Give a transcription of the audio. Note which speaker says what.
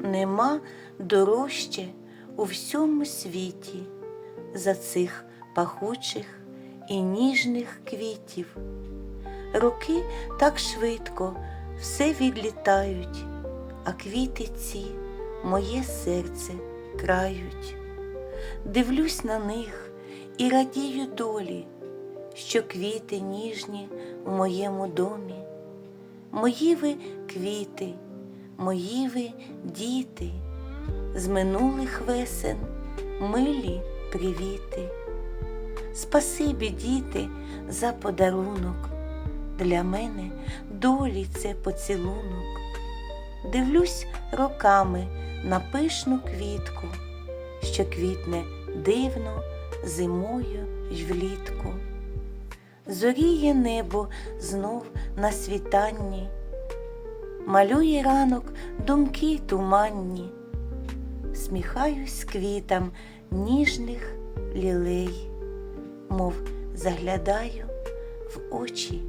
Speaker 1: нема дорожче у всьому світі за цих пахучих і ніжних квітів. Роки так швидко все відлітають, а квіти ці моє серце крають. Дивлюсь на них і радію долі, що квіти ніжні в моєму домі. Мої ви квіти, мої ви діти, з минулих весен милі привіти. Спасибі, діти, за подарунок. Для мене долі це поцілунок. Дивлюсь роками на пишну квітку, що квітне дивно зимою й влітку. Зоріє небо знов на світанні, малює ранок думки туманні, сміхаюсь квітам ніжних лілей, мов заглядаю в очі.